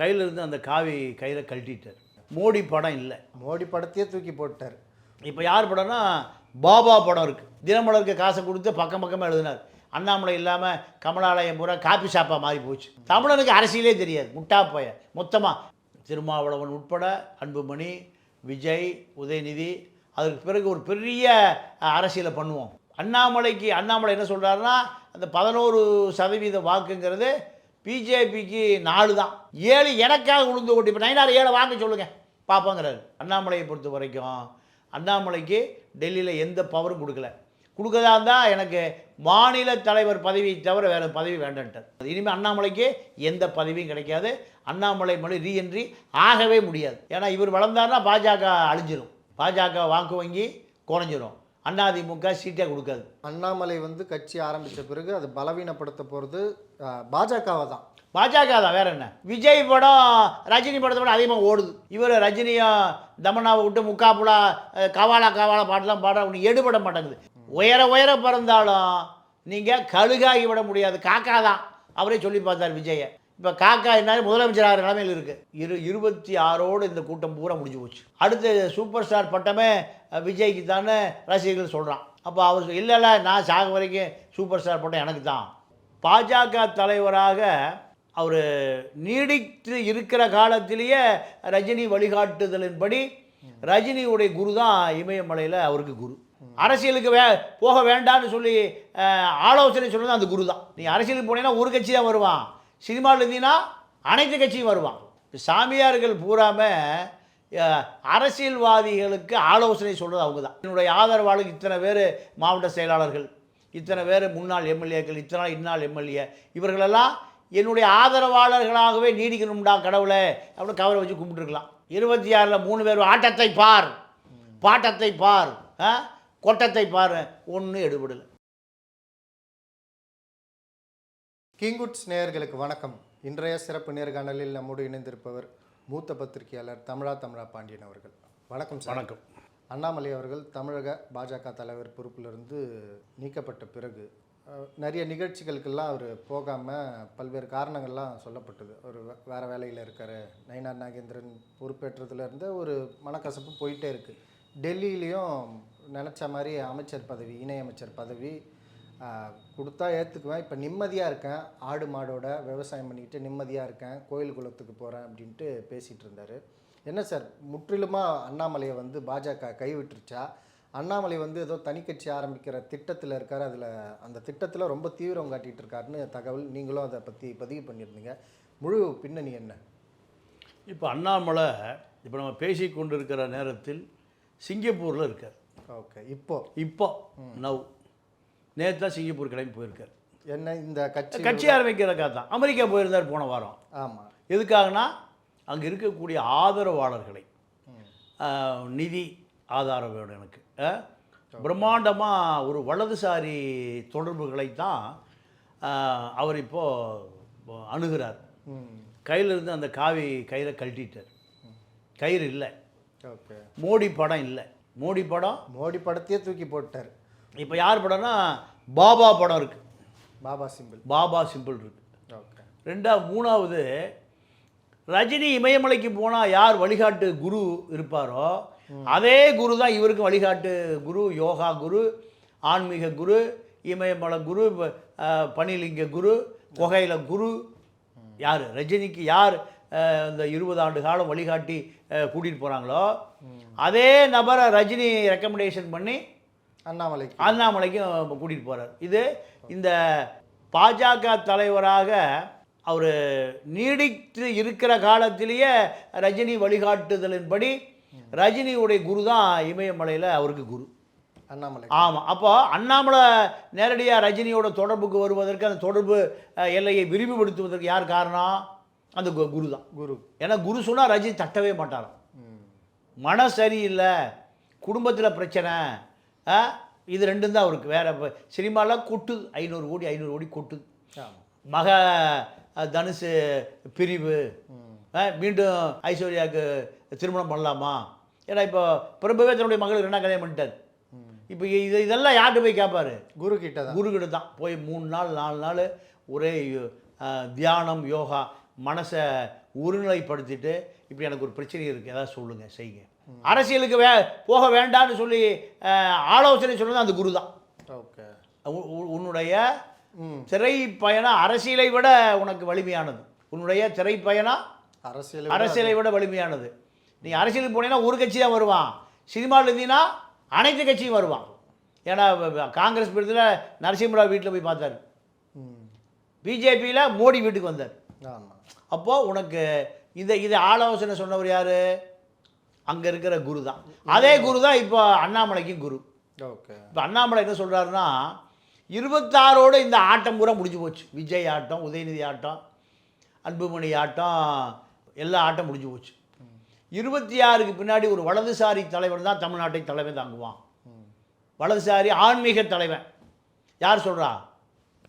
கையில் இருந்து அந்த காவி கையில் கழட்டிட்டார். மோடி படம் இல்லை. மோடி படத்தையே தூக்கி போட்டார் இப்போ யார் படம்னா பாபா படம் இருக்குது தினமலருக்கு காசை கொடுத்து பக்கம் பக்கமாக எழுதினார். அண்ணாமலை இல்லாமல் கமலாலயம் பூரா காப்பி ஷாப்பாக மாறி போச்சு. தமிழனுக்கு அரசியலே தெரியாது. முட்டா பைய. மொத்தமாக திருமாவளவன் உட்பட அன்புமணி விஜய் உதயநிதி அதற்கு பிறகு ஒரு பெரிய அரசியலை பண்ணுவோம். அண்ணாமலைக்கு அண்ணாமலை என்ன சொல்கிறாருன்னா அந்த பதினோரு சதவீத வாக்குங்கிறது பிஜேபிக்கு நாலு தான் ஏழு எனக்காக உளுந்து ஓட்டு இப்போ நைனார் ஏழை வாங்க சொல்லுங்கள் பார்ப்போங்கிறாரு அண்ணாமலையை பொறுத்த வரைக்கும் அண்ணாமலைக்கு டெல்லியில் எந்த பவரும் கொடுக்கல. கொடுக்கதா இருந்தால் எனக்கு மாநில தலைவர் பதவியை தவிர வேறு பதவி வேண்டான்ட்டார். இனிமேல் அண்ணாமலைக்கு எந்த பதவியும் கிடைக்காது. அண்ணாமலை மொழி ரீஎன்ட்ரி ஆகவே முடியாது. ஏன்னா இவர் வளர்ந்தாருன்னா பாஜக அழிஞ்சிடும் பாஜக வாக்கு வங்கி குறைஞ்சிரும். அதிமுக சீட்டே கொடுக்காது. அண்ணாமலை வந்து கட்சி ஆரம்பித்த பிறகு அது பலவீனப்படுத்த போகிறது பாஜகவை தான். பாஜக தான் வேற என்ன? விஜய் படம் ரஜினி படத்தை விட அதிகமாக ஓடுது. இவர் ரஜினியும் தமன்னாவை விட்டு முக்காப்புலா கவாலா கவாலா பாட்டெல்லாம் பாட ஒன்று எடுபட மாட்டேங்குது. உயர உயர பிறந்தாலும் நீங்கள் கழுகாகி விட முடியாது. காக்கா தான். அவரே சொல்லி பார்த்தார் விஜயை இப்போ காக்கா என்ன முதலமைச்சர் ஆகிற நிலைமையில் இருக்குது இரு இருபத்தி ஆறோடு இந்த கூட்டம் பூரா முடிஞ்சு போச்சு. அடுத்து சூப்பர் ஸ்டார் பட்டமே விஜய்க்கு தானே ரசிகர்கள் சொல்கிறான் அப்போ அவர் இல்லை இல்லை நான் சாக வரைக்கும் சூப்பர் ஸ்டார் பட்டம் எனக்கு தான். பாஜக தலைவராக அவர் நீடித்து இருக்கிற காலத்திலேயே ரஜினி வழிகாட்டுதலின்படி ரஜினியுடைய குரு தான் இமயமலையில் அவருக்கு குரு. அரசியலுக்கு வே போக வேண்டாம்னு சொல்லி ஆலோசனை சொன்னது அந்த குரு தான். நீ அரசியலுக்கு போனீங்கன்னா ஒரு கட்சி தான் வருவான். சினிமாவில் இருந்தீங்கன்னா அனைத்து கட்சியும் வருவான் சாமியார்கள் பூராமல் அரசியல்வாதிகளுக்கு ஆலோசனை சொல்கிறது அவங்க தான் என்னுடைய ஆதரவாளர்கள் இத்தனை பேர் மாவட்ட செயலாளர்கள் இத்தனை பேர் முன்னாள் எம்எல்ஏக்கள் இத்தனை இந்நாள் எம்எல்ஏ இவர்களெல்லாம் என்னுடைய ஆதரவாளர்களாகவே நீடிக்கணும்டா கடவுளை அப்படின்னு கவரை வச்சு கும்பிட்டுருக்கலாம். இருபத்தி ஆறில் மூணு பேர் ஆட்டத்தை பார் பாட்டத்தை பார் ஆ? கொட்டத்தை பார் ஒன்றும் எடுபடலை. கிங்குட்ஸ் நேயர்களுக்கு வணக்கம். இன்றைய சிறப்பு நேர்காணலில் நம்மோடு இணைந்திருப்பவர் மூத்த பத்திரிகையாளர் தமிழா தமிழா பாண்டியன் அவர்கள். வணக்கம் சார். வணக்கம். அண்ணாமலை அவர்கள் தமிழக பாஜக தலைவர் பொறுப்பிலிருந்து நீக்கப்பட்ட பிறகு நிறைய நிகழ்ச்சிகளுக்கெல்லாம் அவர் போகாமல் பல்வேறு காரணங்கள்லாம் சொல்லப்பட்டது. அவர் வேற வேலையில் இருக்கார். நயினார் நாகேந்திரன் பொறுப்பேற்றதுலேருந்து ஒரு மனக்கசப்பு போயிட்டே இருக்குது டெல்லியிலையும் நினச்ச மாதிரி அமைச்சர் பதவி இணையமைச்சர் பதவி கொடுத்தா ஏற்றுக்குவேன் இப்போ நிம்மதியாக இருக்கேன். ஆடு மாடோட விவசாயம் பண்ணிக்கிட்டு நிம்மதியாக இருக்கேன். கோயில் குளத்துக்கு போகிறேன் அப்படின்ட்டு பேசிகிட்டு இருந்தார். என்ன சார் முற்றிலுமாக அண்ணாமலையை வந்து பாஜக கைவிட்டுருச்சா? அண்ணாமலை வந்து ஏதோ தனி கட்சி ஆரம்பிக்கிற திட்டத்தில் இருக்கார். அதில் அந்த திட்டத்தில் ரொம்ப தீவிரம் காட்டிகிட்டு இருக்காருன்னு தகவல் நீங்களும் அதை பற்றி பதிவு பண்ணியிருந்தீங்க. முழு பின்னணி என்ன? இப்போ அண்ணாமலை இப்போ நம்ம பேசி கொண்டிருக்கிற நேரத்தில் சிங்கப்பூரில் இருக்கார். ஓகே. இப்போ? இப்போ நவ். நேற்று தான் சிங்கப்பூர் கிளம்பி போயிருக்கார். என்ன இந்த கட்சி கட்சி ஆரம்பிக்கிறதுக்காக தான் அமெரிக்கா போயிருந்தார் போன வாரம். ஆமாம் எதுக்காகனா அங்கே இருக்கக்கூடிய ஆதரவாளர்களை. நிதி ஆதாரம் வேணும் எனக்கு பிரம்மாண்டமாக ஒரு வலதுசாரி தொடர்புகளை தான் அவர் இப்போது அணுகிறார். ம். கையில் இருந்து அந்த காவி கையில் கழட்டிட்டார். கயிறு இல்லை. ஓகே. மோடி படம் இல்லை. மோடி படம் மோடி படத்தையே தூக்கி போட்டார் இப்போ யார் படம்னா பாபா படம் இருக்குது பாபா சிம்பிள். பாபா சிம்பிள் இருக்குது ஓகே. ரெண்டா மூணாவது ரஜினி இமயமலைக்கு போனால் யார் வழிகாட்டு குரு இருப்பாரோ அதே குரு தான் இவருக்கு வழிகாட்டு குரு யோகா குரு ஆன்மீக குரு இமயமலை குரு பனிலிங்க குரு குகையில குரு. யார்? ரஜினிக்கு யார் இந்த இருபது ஆண்டு காலம் வழிகாட்டி கூட்டிகிட்டு போகிறாங்களோ அதே நபரை ரஜினி ரெக்கமெண்டேஷன் பண்ணி அண்ணாமலைக்கு. அண்ணாமலைக்கும் கூட்டிகிட்டு போகிறார் இது இந்த பாஜக தலைவராக அவர் நீடித்து இருக்கிற காலத்திலேயே ரஜினி வழிகாட்டுதலின்படி ரஜினியுடைய குரு தான் இமயமலையில் அவருக்கு குரு. அண்ணாமலை. ஆமாம் அப்போ அண்ணாமலை நேரடியாக ரஜினியோட தொடர்புக்கு வருவதற்கு அந்த தொடர்பு எல்லையை விரிவுபடுத்துவதற்கு யார் காரணம்? அந்த குரு தான் குரு. ஏன்னா குரு சொன்னால் ரஜினி தட்டவே மாட்டாராம். மன சரியில்லை. குடும்பத்தில் பிரச்சனை? இது ரெண்டும் தான் அவருக்கு. வேற இப்ப சினிமாலாம் கொட்டுது. ஐநூறு கோடி ஐநூறு கோடி கொட்டுது. மக தனுஷு பிரிவு. மீண்டும் ஐஸ்வர்யாவுக்கு திருமணம் பண்ணலாமா? ஏன்னா இப்போ பிரபுவே தன்னுடைய மகளுக்கு ரெண்டா கல்யாணம் பண்ணிட்டார். இப்போ இது இதெல்லாம் யார்கிட்ட போய் கேட்பாரு குரு கிட்ட தான். குருக்கிட்ட தான். போய் மூணு நாள் நாலு நாள் ஒரே தியானம் யோகா மனசை ஒருநிலைப்படுத்திட்டு இப்படி எனக்கு ஒரு பிரச்சனை இருக்குது ஏதாவது சொல்லுங்கள் செய்யுங்க. அரசியலுக்கு வே போக வேண்டாம்னு சொல்லி ஆலோசனை சொன்னது அந்த குரு தான். ஓகே. உன்னுடைய திரை பயணம் அரசியலை விட உனக்கு வலிமையானது. உன்னுடைய திரை பயணம் அரசியல் அரசியலை விட வலிமையானது. நீ அரசியலுக்கு போனீங்கன்னா ஒரு கட்சி தான் வருவான். சினிமாவில் இருந்தீங்கன்னா அனைத்து கட்சியும் வருவான். ஏன்னா காங்கிரஸ் பீரியத்தில் நரசிம்மராவ் வீட்டில் போய் பார்த்தாரு. ம். பிஜேபியில் மோடி வீட்டுக்கு வந்தார். ஆமாம் அப்போது உனக்கு இதை இதை ஆலோசனை சொன்னவர் யார்? அங்கே இருக்கிற குரு தான் அதே குரு தான் இப்போ அண்ணாமலைக்கும் குரு. ஓகே. இப்போ அண்ணாமலை என்ன சொல்கிறாருன்னா இருபத்தாறோடு இந்த ஆட்டம் பூரா முடிஞ்சு போச்சு. விஜய் ஆட்டம் உதயநிதி ஆட்டம் அன்புமணி ஆட்டம் எல்லா ஆட்டம் முடிஞ்சு போச்சு. இருபத்தி ஆறுக்கு பின்னாடி ஒரு வலதுசாரி தலைவர் தான் தமிழ்நாட்டை தலைமை தாங்குவான். வலதுசாரி ஆன்மீக தலைவன். யார் சொல்கிறா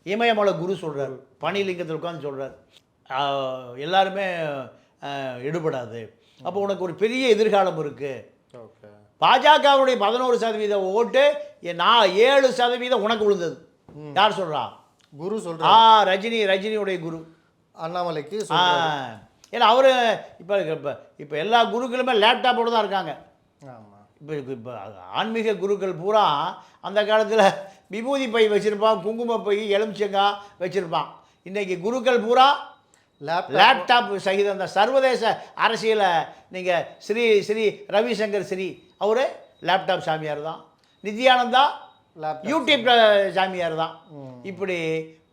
இமயமலை குரு சொல்கிறார் பனிலிங்கத்தில் உட்காந்து சொல்கிறார் எல்லாருமே ஆஹ், எடுபடாது. அப்போ உனக்கு ஒரு பெரிய எதிர்காலம் இருக்குது பாஜகவுடைய பதினோரு சதவீத ஓட்டு நான் ஏழு சதவீதம் உனக்கு விழுந்தது. யார் சொல்கிறா குரு ஆ சொல்ற ரஜினி ரஜினியுடைய குரு. அண்ணாமலைக்கு ஏன்னா அவர் இப்போ இப்போ இப்போ எல்லா குருக்களுமே லேப்டாப்போடு தான் இருக்காங்க. ஆமாம் இப்போ இப்போ ஆன்மீக குருக்கள் பூரா அந்த காலத்தில் விபூதி பை வச்சுருப்பான் குங்கும பை எலுமிச்சங்காய் வச்சுருப்பான். இன்றைக்கி குருக்கள் பூரா லேப்டாப் லேப்டாப் சகித அந்த சர்வதேச அரசியலை நீங்கள் ஸ்ரீ ஸ்ரீ ரவிசங்கர் ஸ்ரீ அவர் லேப்டாப் சாமியார் தான். நித்யானந்தா யூடியூப் சாமியார். தான். இப்படி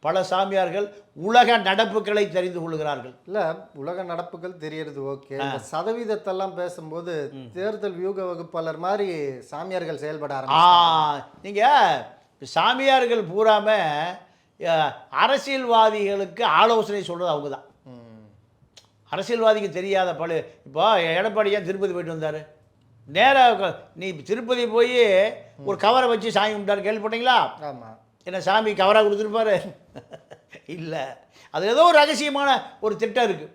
பல சாமியார்கள் உலக நடப்புகளை தெரிந்து கொள்கிறார்கள். இல்ல உலக நடப்புகள் தெரியறது ஓகே. சதவீதத்தெல்லாம் பேசும்போது தேர்தல் வியூக வகுப்பாளர் மாதிரி சாமியார்கள் செயல்பட ஆரம்பிச்சு நீங்கள் சாமியார்கள் பூராம அரசியல்வாதிகளுக்கு ஆலோசனை சொல்கிறது அவங்க தான் அரசியல்வாதிக்கு தெரியாத பழு. இப்போ எடப்பாடி ஏன் திருப்பதி போயிட்டு வந்தார்? நேராக நீ திருப்பதி போய் ஒரு கவரை வச்சு சாமி கும்பிட்டாரு. கேள்விப்பட்டீங்களா? ஆமா. என்ன சாமி கவராக கொடுத்துருப்பாரு? இல்லை. அது ஏதோ ஒரு ரகசியமான ஒரு திட்டம் இருக்குது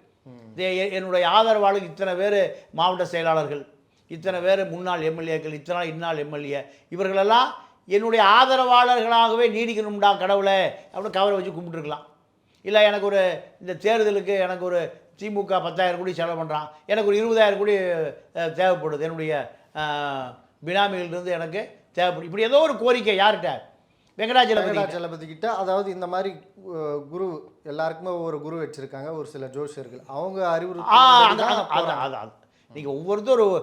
என்னுடைய ஆதரவாளருக்கு இத்தனை பேர் மாவட்ட செயலாளர்கள் இத்தனை பேர் முன்னாள் எம்எல்ஏக்கள் இத்தனை இந்நாள் எம்எல்ஏ இவர்களெல்லாம் என்னுடைய ஆதரவாளர்களாகவே நீடிக்கணும்டா கடவுளே அப்படின்னு கவரை வச்சு கும்பிட்டுருக்கலாம். இல்லை எனக்கு ஒரு இந்த தேர்தலுக்கு எனக்கு ஒரு திமுக பத்தாயிரம் கோடி செலவு பண்ணுறான் எனக்கு ஒரு இருபதாயிரம் கோடி தேவைப்படுது. என்னுடைய அஹ், பினாமிகளிலிருந்து எனக்கு தேவைப்படும். இப்படி ஏதோ ஒரு கோரிக்கை யார்கிட்ட? வெங்கடாச்சலபதி கிட்ட அதாவது இந்த மாதிரி குரு எல்லாருக்குமே ஒவ்வொரு குரு வச்சிருக்காங்க. ஒரு சில ஜோசியர்கள். அவங்க ஆ அறிவுறுத்தி அது அது அது அது அது நீங்கள் ஒவ்வொருத்தரும்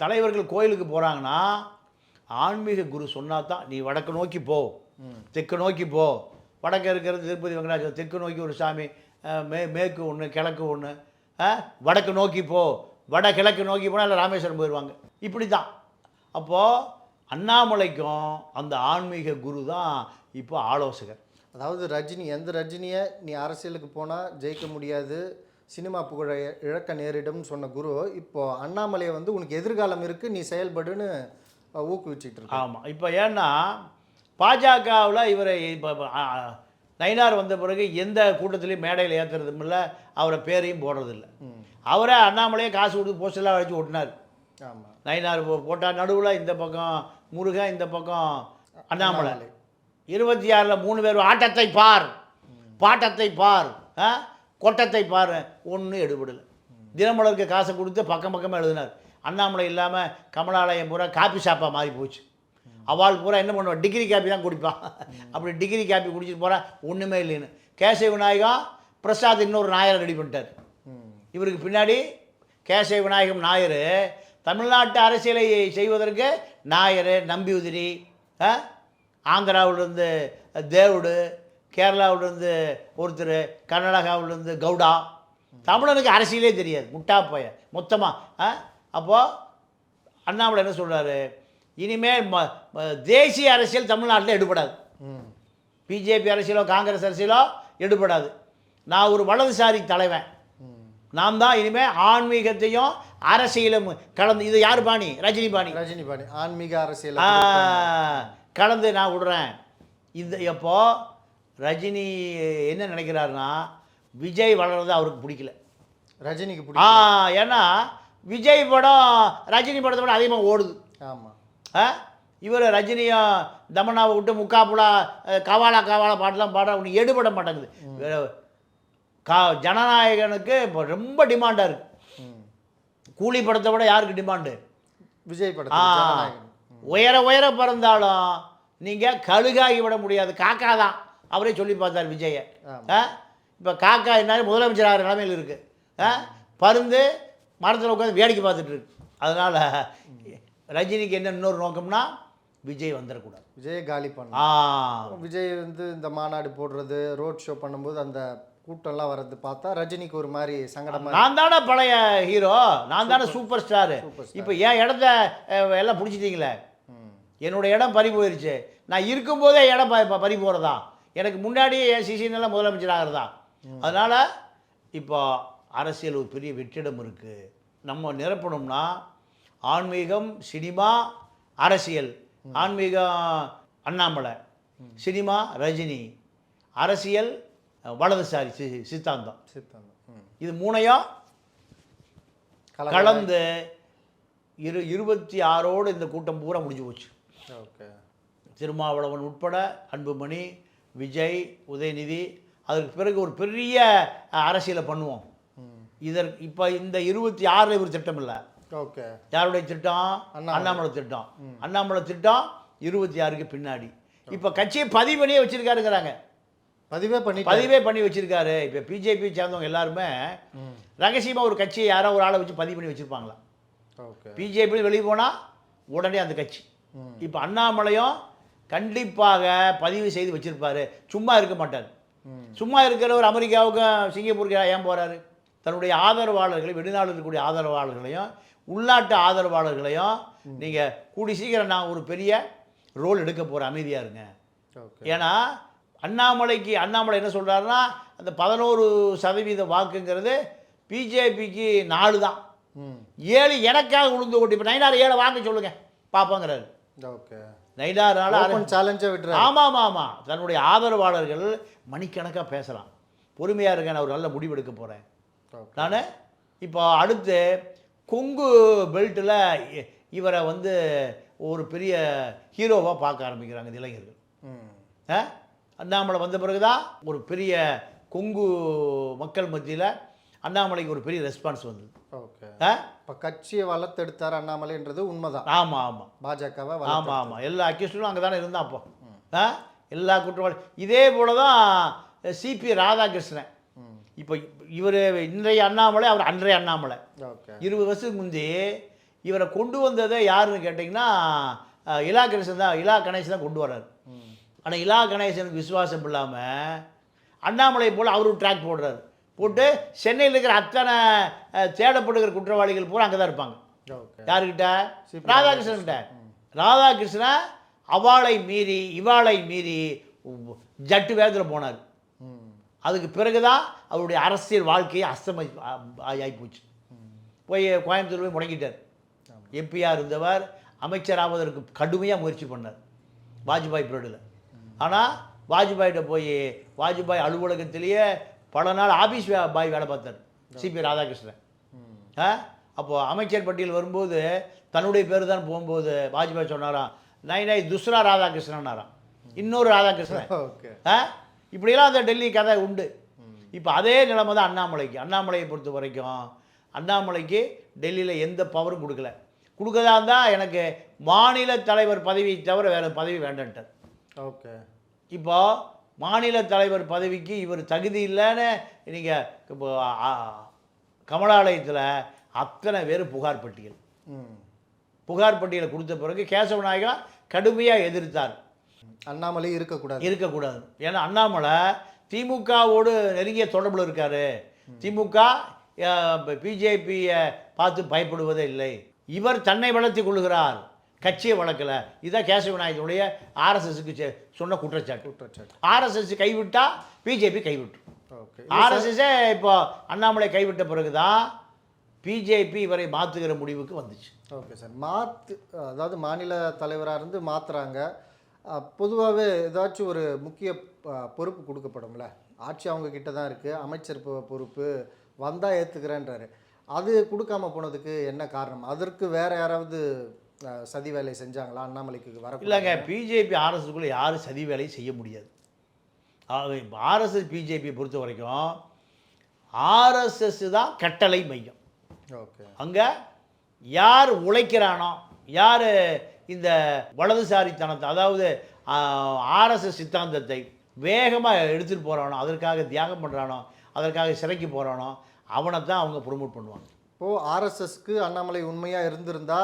தலைவர்கள் கோயிலுக்கு போகிறாங்கன்னா ஆன்மீக குரு சொன்னா தான் நீ வடக்கு நோக்கி போ. தெற்கு நோக்கி போ. வடக்கு இருக்கிறது திருப்பதி வெங்கடாச்சலம் தெற்கு நோக்கி ஒரு சாமி. மே மேற்கு ஒன்று கிழக்கு ஒன்று வடக்கு நோக்கி போ. வட கிழக்கு நோக்கி போனால் இல்லை ராமேஸ்வரம் போயிடுவாங்க இப்படி தான் அப்போது அண்ணாமலைக்கும் அந்த ஆன்மீக குரு தான் இப்போ ஆலோசகர். அதாவது ரஜினி எந்த ரஜினியை நீ அரசியலுக்கு போனா ஜெயிக்க முடியாது சினிமா புகழை இழக்க நேரிடும்னு சொன்ன குரு இப்போ அண்ணாமலையை வந்து உனக்கு எதிர்காலம் இருக்கு நீ செயல்படுன்னு ஊக்குவிச்சிட்டு இருக்க. ஆமாம் இப்போ ஏன்னா பாஜகவில் இவரை இப்போ நயினார் வந்த பிறகு எந்த கூட்டத்திலையும் மேடையில் ஏற்றுறதும் இல்லை அவரை பேரையும் போடுறதில்ல. அவரே அண்ணாமலையே காசு கொடுத்து போஸ்டெல்லாம் அடிச்சு ஓட்டினார். ஆமா. நயினார் போட்டால் நடுவில் இந்த பக்கம் முருகன் இந்த பக்கம் அண்ணாமலை. இருபத்தி ஆறில் மூணு பேர் ஆட்டத்தை பார் பாட்டத்தை பார் கொட்டத்தை பார் ஒன்றும் எடுபடலை. தினமலருக்கு காசை கொடுத்து பக்கம் பக்கமாக எழுதினார். அண்ணாமலை இல்லாமல் கமலாலயம் பூரா காப்பி ஷாப்பாக மாறி போச்சு. அவள் பூரா என்ன பண்ணுவான் டிகிரி காப்பி தான் குடிப்பான் அப்படி டிகிரி காப்பி குடிச்சிட்டு போகிறான் ஒன்றுமே இல்லைன்னு. கேசவ விநாயகம் பிரசாத் இன்னொரு நாயரை ரெடி பண்ணிட்டார். இவருக்கு பின்னாடி கேசவ விநாயகம் நாயர் தமிழ்நாட்டு அரசியலை செய்வதற்கு நாயர் நம்பியுதிரி ஆ? ஆந்திராவிலிருந்து தேவுடு கேரளாவிலிருந்து ஒருத்தர் கர்நாடகாவிலிருந்து கவுடா. தமிழனுக்கு அரசியலே தெரியாது. முட்டா போய மொத்தமாக அப்போது அண்ணாமலை என்ன சொல்கிறாரு இனிமேல் தேசிய அரசியல் தமிழ்நாட்டில் எடுபடாது. ம் பிஜேபி அரசியலோ காங்கிரஸ் அரசியலோ எடுபடாது. நான் ஒரு வலதுசாரி தலைவன். ம். நான் தான் இனிமேல் ஆன்மீகத்தையும் அரசியலும் கலந்து இது யார் பாணி? ரஜினி பாணி. ரஜினி பாணி. ஆன்மீக அரசியல் கலந்து நான் விடுறேன். இந்த எப்போ? ரஜினி என்ன நினைக்கிறாருன்னா விஜய் வளர்றது அவருக்கு பிடிக்கல. ரஜினிக்கு பிடிக்கும் ஏன்னா விஜய் படம் ரஜினி படத்தை விட அதிகமாக ஓடுது. ஆமா. ஆ இவர் ரஜினியும் தமனாவை விட்டு முக்காப்புலா கவாலா கவாலா பாட்டெலாம் பாட உனக்கு எடுபட மாட்டேங்குது. கா ஜனநாயகனுக்கு இப்போ ரொம்ப டிமாண்டாக இருக்குது. கூலி படத்தை விட யாருக்கு டிமாண்டு விஜய் ஜனநாயகன் உயர உயர பிறந்தாலும் நீங்கள் கழுகாகி விட முடியாது. காக்கா தான். அவரே சொல்லி பார்த்தார் விஜயை. இப்போ காக்கா என்ன முதலமைச்சர் ஆகிற நிலைமையில் இருக்குது ஆ? பருந்து மரத்தில் உட்காந்து வேடிக்கை பார்த்துட்டு இருக்கு. அதனால் ரஜினிக்கு என்ன இன்னொரு நோக்கம்னா விஜய் வந்துடக்கூடாது விஜயை காலி பண்ண விஜய் வந்து இந்த மாநாடு போடுறது ரோட் ஷோ பண்ணும்போது அந்த கூட்டம்லாம் வர்றது பார்த்தா ரஜினிக்கு ஒரு மாதிரி சங்கடமா நான் தானே பழைய ஹீரோ? நான் தானே சூப்பர். ஸ்டாரு. இப்போ என் இடத்த எல்லாம் பிடிச்சிட்டீங்களே. என்னோட இடம் பறி போயிருச்சு. நான் இருக்கும்போதே இடம் பறி போகிறதா எனக்கு முன்னாடியே என் சிசினெல்லாம் முதலமைச்சர் ஆகிறதா? அதனால் இப்போ அரசியல் ஒரு பெரிய வெற்றிடம் இருக்குது நம்ம நிரப்பணும்னா ஆன்மீகம் சினிமா அரசியல். ஆன்மீகம் அண்ணாமலை. சினிமா ரஜினி. அரசியல் வலதுசாரி சி சித்தாந்தம். சித்தாந்தம். இது மூணையும் கலந்து. இரு இருபத்தி ஆறோடு இந்த கூட்டம் பூரா முடிஞ்சு போச்சு. ஓகே. திருமாவளவன் உட்பட அன்புமணி விஜய் உதயநிதி அதற்கு பிறகு ஒரு பெரிய அரசியலை பண்ணுவோம். இதற்கு இப்போ இந்த இருபத்தி ஆறில் ஒரு திட்டம் இல்லை. ஓகே யாருடைய திட்டம் அண்ணாமலை. திட்டம் அண்ணாமலை திட்டம் இருபத்தி ஆறுக்கு பின்னாடி. இப்போ கட்சியை பதிவு பண்ணியே வச்சிருக்காருங்கிறாங்க. பதிவே பண்ணி பதிவே பண்ணி வச்சிருக்காரு. இப்போ பிஜேபி சேர்ந்தவங்க எல்லாருமே. ரகசியமாக ஒரு கட்சியை யாரோ ஒரு ஆளை வச்சு பதிவு பண்ணி வச்சுருப்பாங்களா? ஓகே பிஜேபி வெளியே போனால் உடனே அந்த கட்சி. இப்போ அண்ணாமலையும் கண்டிப்பாக பதிவு செய்து வச்சிருப்பாரு. சும்மா இருக்க மாட்டார். சும்மா இருக்கிறவர் அமெரிக்காவுக்கும் சிங்கப்பூருக்கு ஏன் போகிறாரு தன்னுடைய ஆதரவாளர்களை வெளிநாடு இருக்கக்கூடிய ஆதரவாளர்களையும் உள்நாட்டு ஆதரவாளர்களையும் நீங்கள் கூடி சீக்கிரம் நான் ஒரு பெரிய ரோல் எடுக்க போகிறேன் அமைதியாக இருங்க. ஏன்னா அண்ணாமலைக்கு அண்ணாமலை என்ன சொல்கிறாருன்னா அந்த பதினோரு சதவீத வாக்குங்கிறது பிஜேபிக்கு நாலு தான். ஏழு எனக்காக உளுந்து கொட்டி இப்போ நைனார் ஏழை வாங்க சொல்லுங்க பார்ப்போங்கிறாரு ஓகே. நைனாரால் ஓப்பன் சேலஞ்சை விட்டுறாரு. ஆமாம் ஆமாம் ஆமாம் தன்னுடைய ஆதரவாளர்கள் மணிக்கணக்காக பேசலாம். பொறுமையாக இருக்க நான் ஒரு நல்ல முடிவு எடுக்க போகிறேன் நான் இப்போ அடுத்து கொங்கு பெல்ட்டில் இவரை வந்து ஒரு பெரிய ஹீரோவாக பார்க்க ஆரம்பிக்கிறாங்க இந்த இளைஞர்கள்? அண்ணாமலை வந்த பிறகு தான் ஒரு பெரிய கொங்கு மக்கள் மத்தியில் அண்ணாமலைக்கு ஒரு பெரிய ரெஸ்பான்ஸ் வந்தது. ஓகே. இப்போ கட்சியை வளர்த்தெடுத்தார் அண்ணாமலைன்றது உண்மைதான். ஆமாம் ஆமாம் பாஜகவை ஆமாம் ஆமாம் எல்லா அக்யூஸ்டும் அங்கே தானே இருந்தான் அப்போ. ஆ? எல்லா குற்றவாளி இதே போல தான் சிபி ராதாகிருஷ்ணன். இப்போ இவர் இன்றைய அண்ணாமலை அவர் அன்றைய அண்ணாமலை. இருபது வருஷத்துக்கு முந்தி இவரை கொண்டு வந்ததே யாருன்னு கேட்டிங்கன்னா இலா கணேசன் தான் இலா கணேசன் தான் கொண்டு வர்றாரு. ஆனால் இலா கணேசனுக்கு விசுவாசம் இல்லாமல் அண்ணாமலை போல் அவரும் ட்ராக் போடுறாரு. போட்டு சென்னையில் இருக்கிற அத்தனை தேடப்படுகிற குற்றவாளிகள் பூரா அங்கே தான் இருப்பாங்க யாருக்கிட்ட? ராதாகிருஷ்ணன்கிட்ட. ராதாகிருஷ்ணன் அவாளை மீறி இவாளை மீறி ஜட்டு வேகத்தில் போனார். அதுக்கு பிறகு தான் அவருடைய அரசியல் வாழ்க்கையை அஸ்தமை ஆகிப்போச்சு போய் கோயம்புத்தூர் போய் முடங்கிட்டார். எம்பியாக இருந்தவர் அமைச்சராவதற்கு கடுமையாக முயற்சி பண்ணார் வாஜ்பாய் பீரியடில் ஆனால் வாஜ்பாய்கிட்ட போய் வாஜ்பாய் அலுவலகத்திலேயே பல நாள் ஆபீஸ் வே- பாய் வேலை பார்த்தார் சிபி ராதாகிருஷ்ணன். ஆ? அப்போது அமைச்சர் பட்டியல் வரும்போது தன்னுடைய பேர் தான் போகும்போது வாஜ்பாய் சொன்னாராம் நை நை துஸ்ரா ராதாகிருஷ்ணன்னாராம். இன்னொரு ராதாகிருஷ்ணன். ஓகே. ஆ? இப்படியெல்லாம் அந்த டெல்லி கதை உண்டு. இப்போ அதே நிலைமை தான் அண்ணாமலைக்கு. அண்ணாமலையை பொறுத்த வரைக்கும் அண்ணாமலைக்கு டெல்லியில் எந்த பவரும் கொடுக்கல. கொடுக்கதா இருந்தால் எனக்கு மாநில தலைவர் பதவியை தவிர வேறு பதவி வேண்டான்ட்டார். ஓகே. இப்போ மாநில தலைவர் பதவிக்கு இவர் தகுதி இல்லைன்னு நீங்கள் இப்போ கமலாலயத்தில் அத்தனை பேர் புகார் பட்டியல். ம். புகார் பட்டியலை கொடுத்த பிறகு கேசவ நாயகா கடுமையாக எதிர்த்தார். அண்ணாமலை இருக்கக்கூடாது. இருக்கக்கூடாது. ஏன்னா அண்ணாமலை திமுகவோடு நெருங்கிய தொடர்பில் இருக்காரு. திமுக பிஜேபியை பார்த்து பயப்படுவதே இல்லை. இவர் தன்னை வளர்த்திக் கொள்கிறார். கட்சியை வளர்க்கல. இதான் கேசவ நாயகனுடைய ஆர்எஸ்எஸ்க்கு சொன்ன குற்றச்சாட்டு. குற்றச்சாட்டு. ஆர்எஸ்எஸ் கைவிட்டா பிஜேபி கைவிட்டு. ஓகே. ஆர்எஸ்எஸ்ஸே இப்போ அண்ணாமலை கைவிட்ட பிறகு தான் பிஜேபி இவரை மாற்றுகிற முடிவுக்கு வந்துச்சு. Okay sir. மாற்று அதாவது மாநில தலைவராக இருந்து மாற்றுறாங்க பொதுவாகவே ஏதாச்சும் ஒரு முக்கிய பொறுப்பு கொடுக்கப்படும்ல. ஆட்சி அவங்க கிட்ட தான் இருக்குது அமைச்சர் பொறுப்பு வந்தால் ஏற்றுக்கிறேன்றாரு அது கொடுக்காம போனதுக்கு என்ன காரணம்? அதற்கு வேற யாராவது சதி வேலை செஞ்சாங்களா? அண்ணாமலைக்கு வர இல்லைங்க பிஜேபி ஆர்எஸ்எஸ்க்குள்ளே யாரும் சதி வேலையும் செய்ய முடியாது. ஆர்எஸ்எஸ் பிஜேபியை பொறுத்த வரைக்கும் ஆர்எஸ்எஸ் தான் கட்டளை மையம். ஓகே. அங்கே யார் உழைக்கிறானோ யார் இந்த வலதுசாரித்தனத்தை அதாவது ஆர்எஸ்எஸ் சித்தாந்தத்தை வேகமாக எடுத்துகிட்டு போகிறானோ அதற்காக தியாகம் பண்ணுறானோ அதற்காக சிறைக்கு போகிறானோ அவனை தான் அவங்க ப்ரொமோட் பண்ணுவாங்க. இப்போது ஆர்எஸ்எஸ்க்கு அண்ணாமலை உண்மையாக இருந்திருந்தா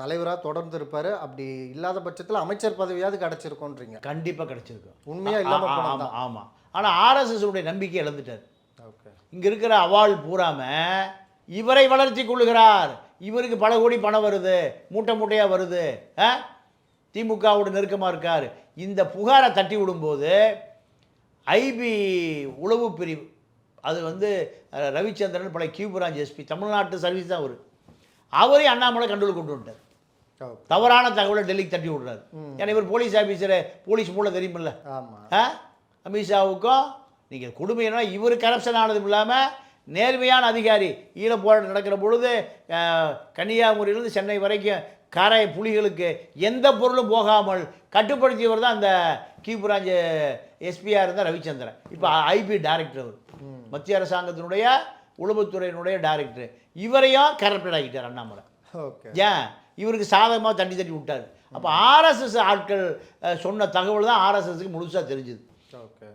தலைவராக தொடர்ந்து இருப்பார். அப்படி இல்லாத பட்சத்தில் அமைச்சர் பதவியாவது கிடச்சிருக்கோன்றீங்க கண்டிப்பாக கிடச்சிருக்கும் உண்மையாக இல்லாமல் ஆமாம் ஆமாம் ஆனால் ஆர்எஸ்எஸ் உடைய நம்பிக்கை இழந்துட்டார். ஓகே. இங்கே இருக்கிற அவாள் பூராம இவரை வளர்த்தி கொள்ளுகிறார். இவருக்கு பல கோடி பணம் வருது. மூட்டை மூட்டையாக வருது. ஆ? திமுகவோட நெருக்கமாக இருக்கார். இந்த புகாரை தட்டி விடும்போது ஐபி உளவு பிரிவு அது வந்து ரவிச்சந்திரன் பழைய கியூ பிரான்ச் எஸ்பி தமிழ்நாட்டு சர்வீஸ் தான் அவர். அவரையும் அண்ணாமலை கண்ட்ரோல் கொண்டு வந்துட்டார். தவறான தகவலை டெல்லிக்கு தட்டி விடுறாரு. ஏன்னா இவர் போலீஸ் ஆஃபீஸரு போலீஸ் மூலம் தெரியுமில்ல. ஆ? அமித்ஷாவுக்கும் நீங்கள் கொடுமை என்ன இவர் கரப்ஷன் ஆனதும் இல்லாமல் நேர்மையான அதிகாரி. ஈழப்போராட்டம் நடக்கிற பொழுது கன்னியாகுமரியிலிருந்து சென்னை வரைக்கும் கரை புலிகளுக்கு எந்த பொருளும் போகாமல் கட்டுப்படுத்தியவர் தான் அந்த கீ பிராஞ்சு எஸ்பியாக இருந்த ரவிச்சந்திரன். இப்போ ஐபி டைரக்டர் அவர். மத்திய அரசாங்கத்தினுடைய உளவுத்துறையினுடைய டைரக்டர். இவரையும் கரப்டட் ஆகிட்டார் அண்ணாமலை. ஓகே. ஏன்? இவருக்கு சாதகமாக தட்டி தட்டி விட்டார். அப்போ ஆர்எஸ்எஸ் ஆட்கள் சொன்ன தகவல் தான் ஆர்எஸ்எஸ்க்கு முழுசாக தெரிஞ்சுது. ஓகே.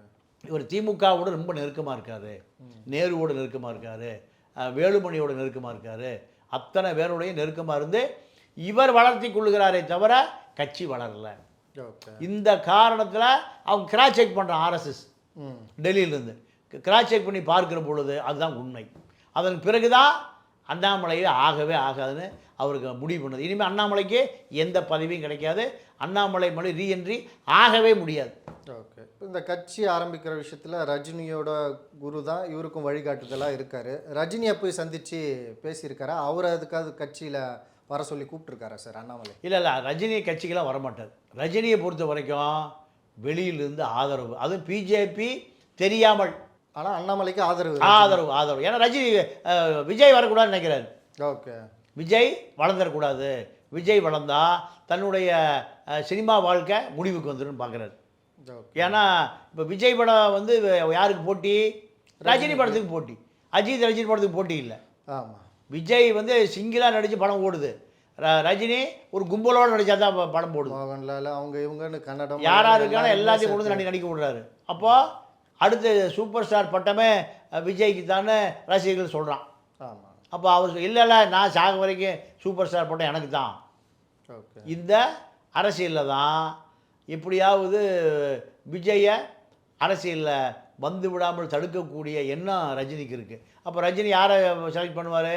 இவர் திமுகவோட ரொம்ப நெருக்கமாக இருக்காரு. நேருவோட நெருக்கமாக இருக்காரு. வேலுமணியோட நெருக்கமாக இருக்காரு. அத்தனை பேரோடையும் நெருக்கமாக இருந்து இவர் வளர்த்தி கொள்ளுகிறாரே தவிர கட்சி வளரல. இந்த காரணத்தில் அவங்க கிராஸ் செக் பண்ணுறான் ஆர்எஸ்எஸ் ம். டெல்லியிலேருந்து. கிராஸ் செக் பண்ணி பார்க்கிற பொழுது அதுதான் உண்மை. அதன் பிறகு தான் அண்ணாமலையில் ஆகவே ஆகாதுன்னு அவருக்கு முடிவு பண்ணது. இனிமேல் அண்ணாமலைக்கு எந்த பதவியும் கிடைக்காது. அண்ணாமலை மொழி ரீஎன்ட்ரி ஆகவே முடியாது. ஓகே. இந்த கட்சி ஆரம்பிக்கிற விஷயத்தில் ரஜினியோட குரு தான் இவருக்கும் வழிகாட்டுதலாக இருக்கார். ரஜினியை போய் சந்தித்து பேசியிருக்காரா? அவர் அதுக்காவது கட்சியில் வர சொல்லி கூப்பிட்டுருக்காரா சார் அண்ணாமலை? இல்லை இல்லை. ரஜினி கட்சிக்கெல்லாம் வரமாட்டார். ரஜினியை பொறுத்த வரைக்கும் வெளியிலிருந்து ஆதரவு. அதுவும் பிஜேபி தெரியாமல். ஆனால் அண்ணாமலைக்கு ஆதரவு ஆதரவு ஆதரவு. ஏன்னா ரஜினி விஜய் வரக்கூடாதுன்னு நினைக்கிறாரு. ஓகே. விஜய் வளர்ந்துடக்கூடாது விஜய் வளர்ந்தா தன்னுடைய சினிமா வாழ்க்கை முடிவுக்கு வந்துடும் பார்க்குறாரு ஏன்னா இப்போ விஜய் படம் வந்து யாருக்கு போட்டி? ரஜினி படத்துக்கு போட்டி. அஜித் ரஜினி படத்துக்கு போட்டி இல்லை. ஆமாம் விஜய் வந்து சிங்கிளாக நடித்து படம் ஓடுது. ரஜினி ஒரு கும்பலோடு நடித்தா தான் படம் போடுது. மோகன்லால் அவங்க இவங்கன்னு கன்னடம் யார் மலையாளம் யாருக்கான எல்லாமே எல்லாத்தையும் கொண்டு. நடி நடிக்க விடுறாரு. அப்போ அடுத்து சூப்பர் ஸ்டார் பட்டமே விஜய்க்கு தானே ரசிகர்கள் சொல்கிறான் ஆமாம் அப்போ அவர் இல்லை இல்லை நான் சாக வரைக்கும் சூப்பர் ஸ்டார் பட்டம் எனக்கு தான். ஓகே. இந்த அரசியலில் தான் எப்படியாவது விஜயை அரசியலில் வந்து விடாமல் தடுக்கக்கூடிய எண்ணம் ரஜினிக்கு இருக்குது அப்போ ரஜினி யாரை செலக்ட் பண்ணுவார்?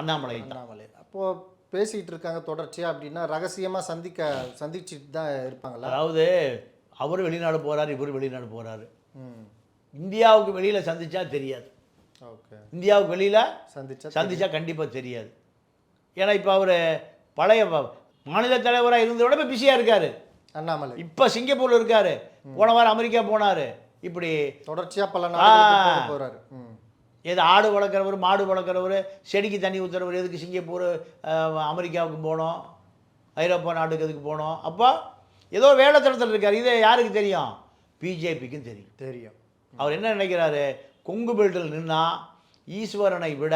அண்ணாமலை அண்ணாமலை. அப்போது பேசிகிட்டு இருக்காங்க தொடர்ச்சியாக அப்படின்னா ரகசியமாக சந்திக்க சந்திச்சுட்டு தான் இருப்பாங்களா அதாவது அவர் வெளிநாடு போகிறார் இவர் வெளிநாடு போகிறாரு இந்தியாவுக்கு வெளியில் சந்திச்சா தெரியாது. ஓகே. இந்தியாவுக்கு வெளியில் சந்திச்சா சந்திச்சா கண்டிப்பாக தெரியாது. ஏன்னா இப்போ அவர் பழைய மாநில தலைவராக இருந்ததை விட இப்போ பிஸியாக இருக்கார். அண்ணாமலை. இப்போ சிங்கப்பூரில் இருக்கார். போன வாரம் அமெரிக்கா போனார். இப்படி தொடர்ச்சியாக பல நாடுகளுக்கு போக போறாரு. ம். ஏதோ ஆடு வளர்க்குறவர் மாடு வளர்க்குறவர் செடிக்கு தண்ணி ஊற்றுறவர் எதுக்கு சிங்கப்பூர் அமெரிக்காவுக்கு போனோம்? ஐரோப்பா நாட்டுக்கு எதுக்கு போனோம்? அப்போ ஏதோ வேலை தளத்தில் இருக்கார். இது யாருக்கு தெரியும்? பிஜேபிக்கும் தெரியும். தெரியும். அவர் என்ன நினைக்கிறாரு? கொங்கு பெல்ட்டில் நின்னா ஈஸ்வரனை விட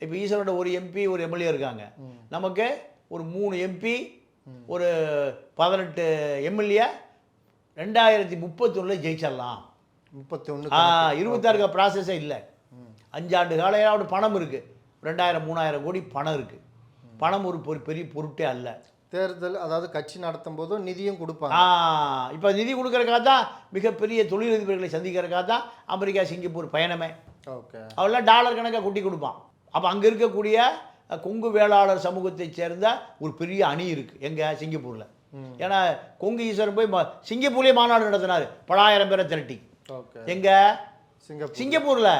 இப்போ ஈஸ்வரனோட ஒரு எம்பி ஒரு எம்எல்ஏ இருக்காங்க. நமக்கு ஒரு மூணு எம்பி ஒரு பதினெட்டு எம்எல்ஏ ரெண்டாயிரத்தி முப்பத்தொன்னில் ஜெயிச்சிடலாம். முப்பத்தி ஒன்று ஆ இருபத்தாறுக்கு ப்ராசஸே இல்லை. அஞ்சாண்டு கால அவட பணம் இருக்குது ரெண்டாயிரம் மூணாயிரம் கோடி பணம் இருக்குது பணம் ஒரு பொரு- பெரிய பொருட்டே அல்ல. தேர்தல் அதாவது கட்சி நடத்தும் போதும் நிதியும் கொடுப்பாங்க. இப்போ நிதி கொடுக்கறக்காக தான் மிகப்பெரிய தொழிலதிபர்களை சந்திக்கிறக்காக தான் அமெரிக்கா சிங்கப்பூர் பயணமே. ஓகே. அவெல்லாம் டாலர் கணக்காக கொட்டி கொடுப்பான். அப்போ அங்கே இருக்கக்கூடிய கொங்கு வேளாளர் சமூகத்தைச் சேர்ந்த ஒரு பெரிய அணி இருக்குது எங்கே சிங்கப்பூரில். ஏன்னா கொங்கு ஈஸ்வரன் போய் சிங்கப்பூர்லேயே மாநாடு நடத்தினார் பலாயிரம் பேரை திரட்டி. எங்கே? சிங்கப்பூர் சிங்கப்பூரில்.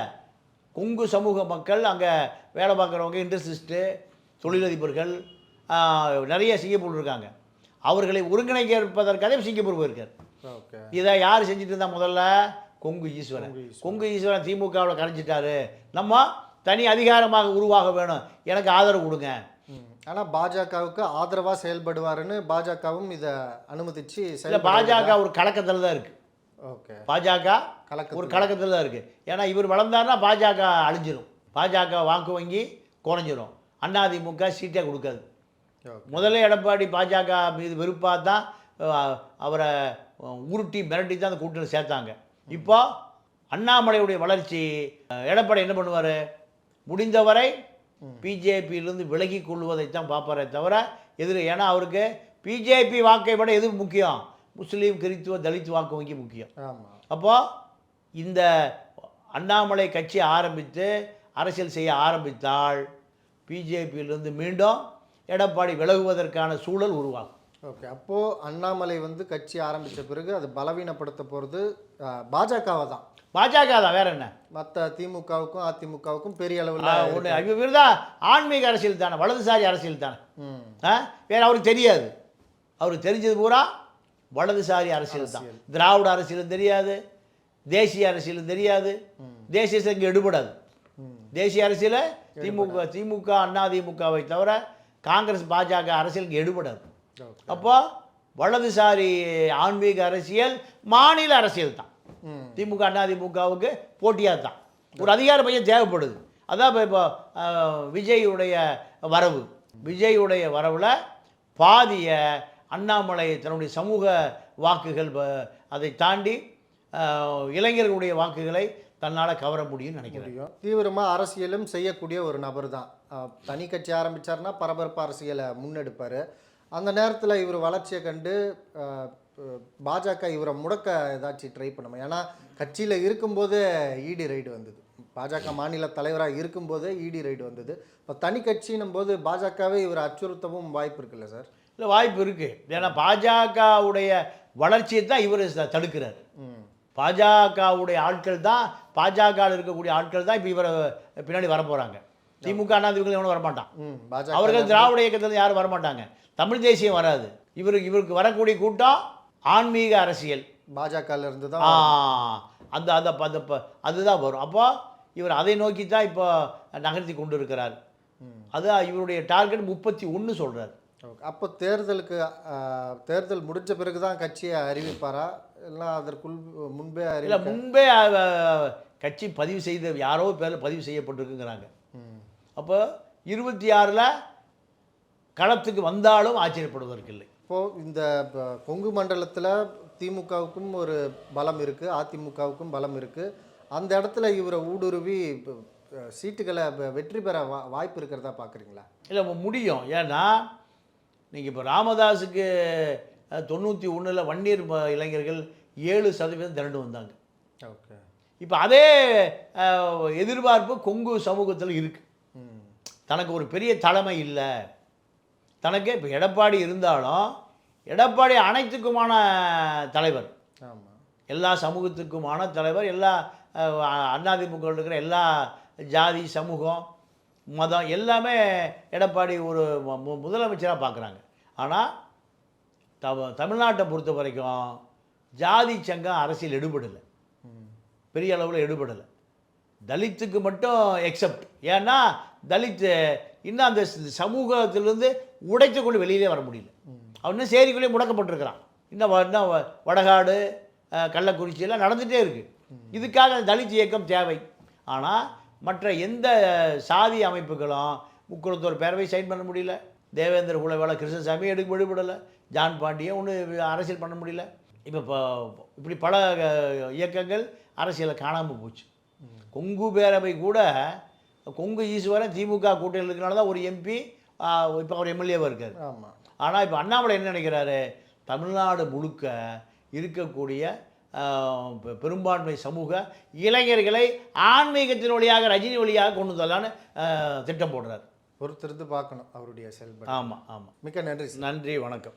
கொங்கு சமூக மக்கள் அங்கே வேலை பார்க்குறவங்க இண்டஸ்ட்ரிஸ்ட்டு தொழிலதிபர்கள் நிறைய சிங்கப்பூர் இருக்காங்க. அவர்களை ஒருங்கிணைப்பதற்காக சிங்கப்பூர் போயிருக்கார். இதை யார் செஞ்சுட்டு இருந்தா முதல்ல? கொங்கு ஈஸ்வரன். கொங்கு ஈஸ்வரன் திமுகவில் கரைஞ்சிட்டாரு. நம்ம தனி அதிகாரமாக உருவாக வேணும். எனக்கு ஆதரவு கொடுங்க. ஆனால் பாஜகவுக்கு ஆதரவாக செயல்படுவாருன்னு பாஜகவும் இதை அனுமதிச்சு இல்லை பாஜக ஒரு கலக்கத்தில் தான் இருக்குது ஓகே. பாஜக கலக்கத்துல. ஒரு கலக்கத்தில் தான் இருக்குது ஏன்னா இவர் வளர்ந்தாருன்னா பாஜக அழிஞ்சிரும். பாஜக வாக்கு வங்கி குறைஞ்சிரும். அதிமுக சீட்டே கொடுக்காது. முதல்ல எடப்பாடி பாஜக மீது வெறுப்பாக தான் அவரை உருட்டி மிரட்டி தான் அந்த கூட்டணியில் சேர்த்தாங்க. இப்போ அண்ணாமலையுடைய வளர்ச்சி எடப்பாடி என்ன பண்ணுவார்? முடிந்தவரை பிஜேபியிலிருந்து விலகி கொள்வதைத்தான் பார்ப்பாரே தவிர எதிர ஏன்னா அவருக்கு பிஜேபி வாக்கை விட எது முக்கியம்? முஸ்லீம் கிறித்துவ தலித் வாக்கு வங்கி முக்கியம். ஆமாம் அப்போ இந்த அண்ணாமலை கட்சி ஆரம்பித்து அரசியல் செய்ய ஆரம்பித்தால் பிஜேபியிலிருந்து மீண்டும் எடப்பாடி விலகுவதற்கான சூழல் உருவாகும். ஓகே அப்போது அண்ணாமலை வந்து கட்சி ஆரம்பித்த பிறகு அது பலவீனப்படுத்த போகிறது பாஜகவை தான். பாஜக தான் வேற என்ன? மற்ற திமுகவுக்கும் அதிமுகவுக்கும் பெரிய அளவில் ஒண்ணு இவர் தான் ஆன்மீக அரசியல் தானே வலதுசாரி அரசியல் தானே. வேற அவருக்கு தெரியாது. அவருக்கு தெரிஞ்சது பூரா வலதுசாரி அரசியல் தான். திராவிட அரசியலும் தெரியாது தேசிய அரசியலும் தெரியாது தேசிய இங்கே எடுபடாது. தேசிய அரசியல திமுக திமுக அண்ணா திமுகவை தவிர காங்கிரஸ் பாஜக அரசியல் இங்கே எடுபடாது. அப்போ வலதுசாரி ஆன்மீக அரசியல் மாநில அரசியல் தான். திமுக அண்ணா திமுகவுக்கு போட்டியாக தான். ஒரு அதிகார மையம் தேவைப்படுது. அதான் இப்போ இப்போ விஜயுடைய வரவு. விஜயுடைய வரவில் பாதிய அண்ணாமலை தன்னுடைய சமூக வாக்குகள் அதை தாண்டி இளைஞர்களுடைய வாக்குகளை தன்னால் கவர முடியும்னு நினைக்கிறேன். தீவிரமாக அரசியலும் செய்யக்கூடிய ஒரு நபர் தான். தனி கட்சி ஆரம்பிச்சாருன்னா பரபரப்பு அரசியலை முன்னெடுப்பார். அந்த நேரத்தில் இவர் வளர்ச்சியை கண்டு பாஜக இவரை முடக்க ஏதாச்சும் ட்ரை பண்ணுமா? ஏன்னா கட்சியில் இருக்கும்போதே இடி ரைடு வந்தது. பாஜக மாநில தலைவராக இருக்கும்போதே இடி ரைடு வந்தது. இப்போ தனி கட்சின்னும் போது பாஜகவே இவரை அச்சுறுத்தவும் வாய்ப்பு இருக்குல்ல சார்? இல்லை வாய்ப்பு இருக்குது ஏன்னா பாஜகவுடைய வளர்ச்சியை தான் இவர் தடுக்கிறார். பாஜகவுடைய ஆட்கள் தான் பாஜகவில் இருக்கக்கூடிய ஆட்கள் தான் இப்போ இவரை பின்னாடி வர போகிறாங்க திமுக அண்ணா திமுக எவனும் வரமாட்டான். அவர்கள் திராவிட இயக்கத்தில் யாரும் வரமாட்டாங்க. தமிழ் தேசியம் வராது. இவருக்கு இவருக்கு வரக்கூடிய கூட்டம் ஆன்மீக அரசியல். பாஜகல இருந்து தான் அந்த அந்த அந்த அதுதான் வரும். அப்போ இவர் அதை நோக்கி தான் இப்போ நகர்த்தி கொண்டு இருக்கிறார் அது இவருடைய டார்கெட் முப்பத்தி ஒன்று சொல்கிறார் அப்போ தேர்தலுக்கு தேர்தல் முடிஞ்ச பிறகு தான் கட்சியை அறிவிப்பாரா? இல்லை அதற்குள் முன்பே இல்லை முன்பே கட்சி பதிவு செய்த யாரோ பேரில் பதிவு செய்யப்பட்டிருக்குங்கிறாங்க. அப்போ இருபத்தி ஆறில் களத்துக்கு வந்தாலும் ஆச்சரியப்படுவதற்கு இல்லை இப்போ இந்த கொங்கு மண்டலத்தில் திமுகவுக்கும் ஒரு பலம் இருக்குது அதிமுகவுக்கும் பலம் இருக்குது அந்த இடத்துல இவரை ஊடுருவி சீட்டுகளை வெற்றி பெற வா வாய்ப்பு இருக்கிறதா பார்க்குறீங்களா இல்லை முடியும். ஏன்னா நீங்கள் இப்போ ராமதாஸுக்கு தொண்ணூற்றி ஒன்றில் வன்னியர் இளைஞர்கள் ஏழு சதவீதம் திரண்டு வந்தாங்க. ஓகே. இப்போ அதே எதிர்பார்ப்பு கொங்கு சமூகத்தில் இருக்குது தனக்கு ஒரு பெரிய தலைமை இல்லை. தனக்கு இப்போ எடப்பாடி இருந்தாலும் எடப்பாடி அனைத்துக்குமான தலைவர். எல்லா சமூகத்துக்குமான தலைவர் எல்லா அதிமுக இருக்கிற எல்லா ஜாதி சமூகம் மதம் எல்லாமே எடப்பாடி ஒரு மு- முதலமைச்சராக பார்க்குறாங்க ஆனால் தவ தமிழ்நாட்டை பொறுத்த வரைக்கும் ஜாதி சங்கம் அரசியல் எடுபடலை. பெரிய அளவில் எடுபடலை. தலித்துக்கு மட்டும் எக்ஸப்ட் ஏன்னா தலித் இன்னும் அந்த சமூகத்திலேருந்து சமூகத்திலிருந்து உடைத்து கொண்டு வெளியிலே வர முடியல. அவன் சேரிக்குள்ளே சேரிக்குள்ளேயே முடக்கப்பட்டிருக்கிறான். இன்னும் வ- இன்னும் வ- வடகாடு கள்ளக்குறிச்சியெல்லாம் நடந்துகிட்டே இருக்குது இதுக்காக அந்த தலித் இயக்கம் தேவை. ஆனால் மற்ற எந்த சாதி அமைப்புகளும் முக்குளத்தோர் பேரவை சைன் பண்ண முடியல. தேவேந்திர குலவேளை கிருஷ்ணசாமி எடுக்க விடுபடலை. ஜான் பாண்டியன் ஒன்று அரசியல் பண்ண முடியல. இப்போ இப்போ இப்படி பல இயக்கங்கள் அரசியலை காணாமல் போச்சு. கொங்கு பேரவை கூட கொங்கு ஈஸ்வரன் திமுக கூட்டணியில் இருக்கிறனால தான் ஒரு எம்பி இப்போ அவர் எம்எல்ஏவாக இருக்கார். ஆமாம் ஆனால் இப்போ அண்ணாமலை என்ன நினைக்கிறாரு? தமிழ்நாடு முழுக்க இருக்கக்கூடிய பெரும்பான்மை சமூக இளைஞர்களை ஆன்மீகத்தின் வழியாக ரஜினி வழியாக கொண்டு வரலான்னு திட்டம் போடுறார். பொறுத்திருந்து பார்க்கணும் அவருடைய செயல்பாடு. ஆமாம் ஆமாம் மிக்க நன்றி நன்றி வணக்கம்.